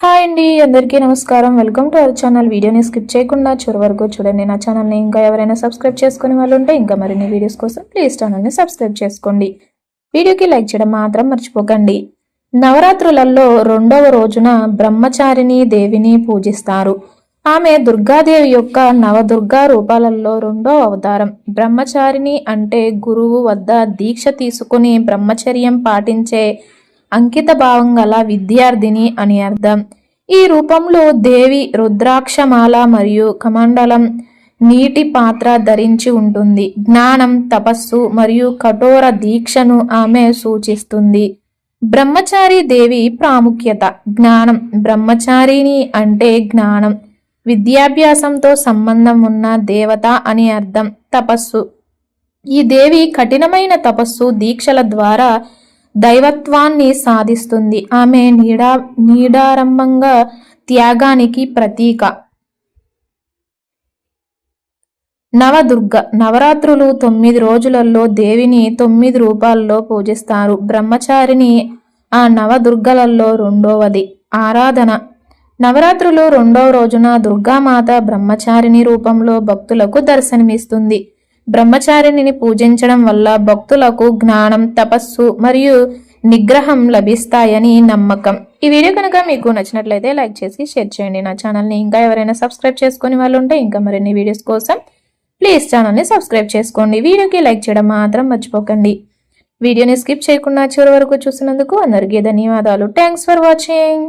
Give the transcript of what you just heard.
Hi అండి అందరికీ నమస్కారం. Welcome to our channel. వీడియోని స్కిప్ చేయకుండా చివరి వరకు చూడండి. నా ఛానల్ని ఇంకా ఎవరైనా సబ్స్క్రైబ్ చేసుకునే వాళ్ళు ఉంటే ఇంకా మరిన్ని వీడియోస్ కోసం ప్లీజ్ ఛానల్ని సబ్స్క్రైబ్ చేసుకోండి. వీడియోకి లైక్ చేయడం మాత్రం మర్చిపోకండి. నవరాత్రులలో రెండవ రోజున బ్రహ్మచారిణి దేవిని పూజిస్తారు. ఆమె దుర్గాదేవి యొక్క నవదుర్గా రూపాలలో రెండో అవతారం. బ్రహ్మచారిణి అంటే గురువు వద్ద దీక్ష తీసుకుని బ్రహ్మచర్యం పాటించే అంకిత భావం గల విద్యార్థిని అని అర్థం. ఈ రూపంలో దేవి రుద్రాక్షమాల మరియు కమండలం నీటి పాత్ర ధరించి ఉంటుంది. జ్ఞానం తపస్సు మరియు కఠోర దీక్షను ఆమె సూచిస్తుంది. బ్రహ్మచారి దేవి ప్రాముఖ్యత. జ్ఞానం బ్రహ్మచారిని అంటే జ్ఞానం. విద్యాభ్యాసంతో సంబంధం ఉన్న దేవత అని అర్థం. తపస్సు. ఈ దేవి కఠినమైన తపస్సు దీక్షల ద్వారా దైవత్వాన్ని సాధిస్తుంది. ఆమె నీడా నీడారంభంగా త్యాగానికి ప్రతీక. నవదుర్గ. నవరాత్రులు తొమ్మిది రోజులలో దేవిని తొమ్మిది రూపాల్లో పూజిస్తారు. బ్రహ్మచారిని ఆ నవదుర్గలలో రెండవది. ఆరాధన. నవరాత్రులు రెండవ రోజున దుర్గామాత బ్రహ్మచారిణి రూపంలో భక్తులకు దర్శనమిస్తుంది. బ్రహ్మచారిణిని పూజించడం వల్ల భక్తులకు జ్ఞానం తపస్సు మరియు నిగ్రహం లభిస్తాయని నమ్మకం. ఈ వీడియో కనుక మీకు నచ్చినట్లయితే లైక్ చేసి షేర్ చేయండి. నా ఛానల్ని ఇంకా ఎవరైనా సబ్స్క్రైబ్ చేసుకుని వాళ్ళు ఉంటే ఇంకా మరిన్ని వీడియోస్ కోసం ప్లీజ్ ఛానల్ని సబ్స్క్రైబ్ చేసుకోండి. వీడియోకి లైక్ చేయడం మాత్రం మర్చిపోకండి. వీడియోని స్కిప్ చేయకుండా చివరి వరకు చూసినందుకు అందరికీ ధన్యవాదాలు. Thanks for watching